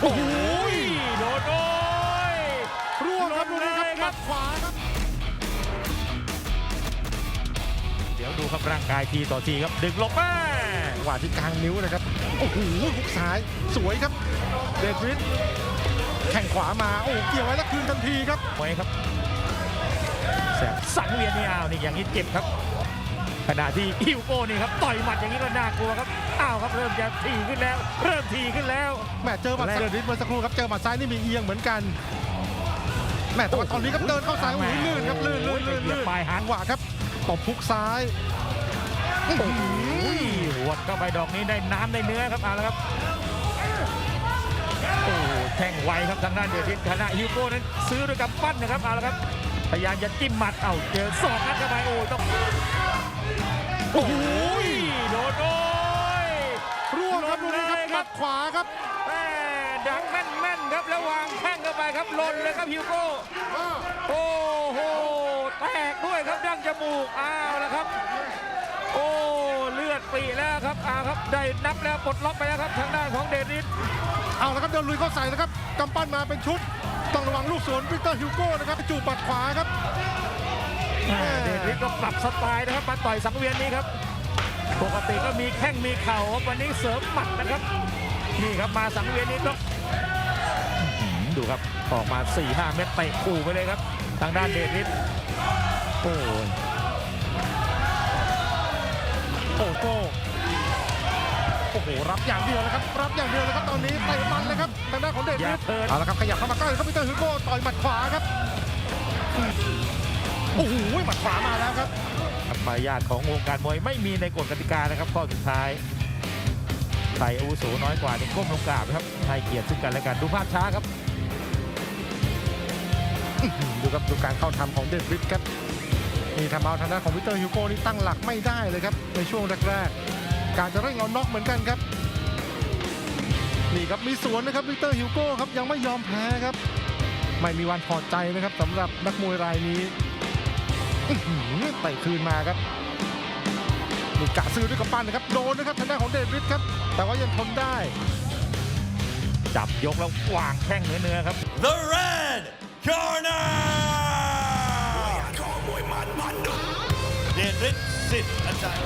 โอ้โหโดนโอ้ยร่วงครับลลูงกนี้ครับเลยหครัมับดขวาครับ เดี๋ยวดูครับร่างกายทีต่อทีครับ ดึงลงมาจังหวะที่กลางนิ้วนะครับ โอ้โหหุกซ้าย สวยครับ เดดริสแข่งขวามา โอ้โหเกี่ยวไว้แล้วคืนทันทีครับไว้ครับแสบสังเวียนนี่อ้าวนี่อย่างนี้เจ็บครับ ขณะที่ฮิวโก้นี่ครับต่อยหมัดอย่างนี้ก็น่ากลัวครับอ้าวครับเริ่มจะทีขึ้นแล้ว เริ่มทีขึ้นแล้วแหม่เจอหมัดแรกเดดริสเมื่อสักครู่ครับเจอหมัดซ้ายนี่มีเอียงเหมือนกันแหม่แต่ว่าตอนนี้ครับเดินเข้าซ้ายโอ้โหลื่นครับลื่นลื่นลื่นลื่นปลายหางจังหวะครับตบพุกซ้ายอื้อหืออุ้ยหัวดเข้าไปดอกนี้ได้น้ำได้เนื้อครับเอาละครับโอ้แท่งไวครับทางด้านเดวิดคณะฮิวโก้นั้นซื้อด้วยกำปั้นนะครับเอาละครับพยายามจะจิ้มหมัดเอ้าเจอศอกนัดเข้าไปโอ้ต้อง โอ้โหโดนโอ้ยร่วงครับลูกนี้ครับเลยหครัมับดขวาครับแม่ดังแม่นๆครับแล้ววางแข้งเข้าไปครับหล่นเลยครับฮิวโก้โอ้โหแตกด้วยครับดั้งจมูกอ้าวแล้วครับ โอ้เลือดปีแล้วครับอ้าวครับได้นับแล้วปลดล็อกไปแล้วครับทางด้านของเดนิสเอาละครับเดินลุยเข้าใส่นะครับกำปั้นมาเป็นชุดต้องระวังลูกสวนวิกเตอร์ฮิวโก้นะครับจูบปัดขวาครับ อ่าเดนิสก็ปรับสไตล์นะครับมาต่อยสังเวียนนี้ครับ ปกติก็มีแข้งมีเข่าครับวันนี้เสริมหมัดนะครับ นี่ครับมาสังเวียนนี้ต้องอื้อหือดูครับออกมา4ี่ห้าเม็ดเตะขู่ไปเลยครับ ทางด้านเดนิสโอ้ยโอ้โหโอ้โหรับอย่างเดียวเลยครับ รับอย่างเดียวเลยครับตอนนี้เตะมันเลยครับทางด้านของเดดอย่าริสเทินเอาละครับขยับเข้ามาใกล้ครับวิกเตอร์ฮิวโก้ต่อยหมัดขวาครับ โอ้โหหมัดขวามาแล้วครับครับมารยาทของวงการมวยไม่มีในกฎกติกานะครับข้อสุดท้ายใครอาวุโสน้อยกว่านี่ก้มลงกราบนะครับให้เกียรติซึ่งกันและกันดูภาพช้าครับดูครับดูการเข้าทำของเดดริสครับนี่ทำเอาทางด้านของวิเตอร์ฮิวโก้นี่ตั้งหลักไม่ได้เลยครับ ในช่วงแรกๆการจะเร่งเอาน็อกเหมือนกันครับ นี่ครับมีสวนนะครับวิเตอร์ฮิวโก้ครับยังไม่ยอมแพ้ครับ ไม่มีวันพอใจนะครับสำหรับนักมวยรายนี้ อื้อหือเตะคืนมาครับนี่กะซื้อด้วยกำปั้นนะครับโดนนะครับทางด้านของเดดริสครับ แต่ว่ายังทนได้ จับยกแล้ววางแข้งเนื้อๆครับ The Red Corner เดชฤทธิ์สิทธิ์อาจารย์